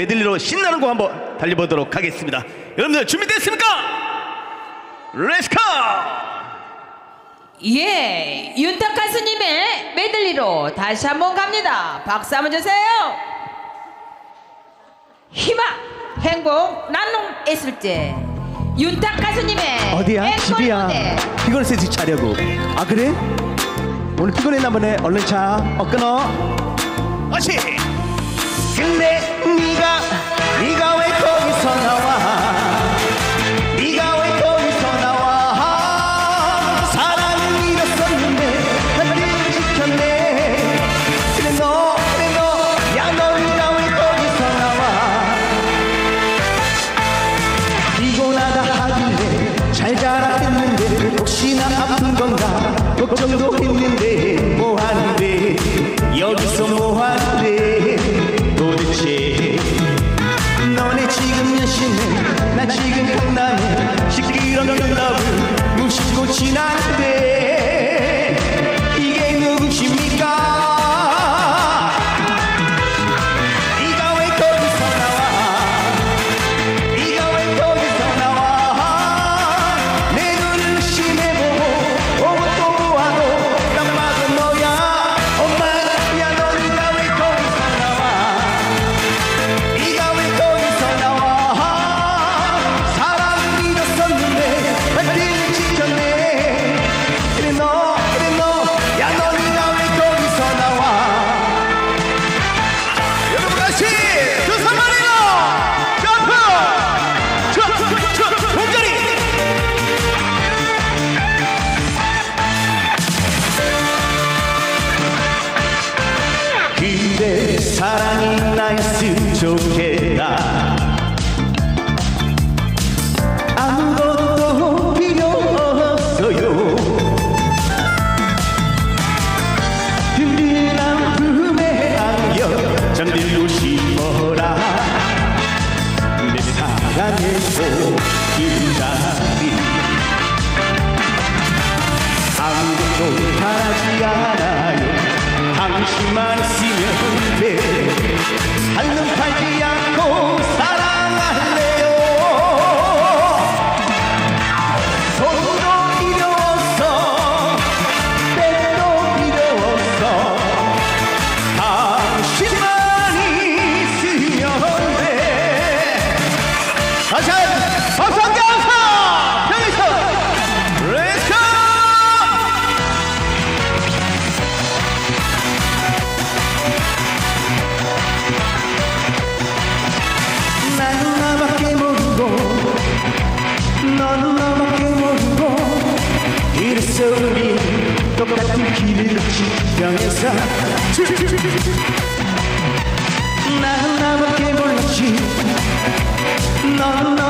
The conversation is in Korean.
메들리로 신나는 곡 한번 달려보도록 하겠습니다. 여러분들 준비됐습니까? 렛츠고! 예, 윤탁 가수님의 메들리로 다시 한번 갑니다. 박수 한번 주세요. 희망, 행복, 나눔 있을 때 윤탁 가수님의 어디야? 집이야. 무대. 피곤해서 일찍 자려고. 아 그래? 오늘 피곤했나 보네. 얼른 자. 어 끊어. 어시! 근데 걱정도 했는데 뭐하는데? 여기서 뭐 사랑이 나였으면 좋겠 당신만 있으면 돼. 한눈 팔지 않고 사랑할래요. 없어 백도 필요 없어 당신만 있으면 돼. 다시 한 박수 지평해서 나는 나밖에 몰랐지. 너는 너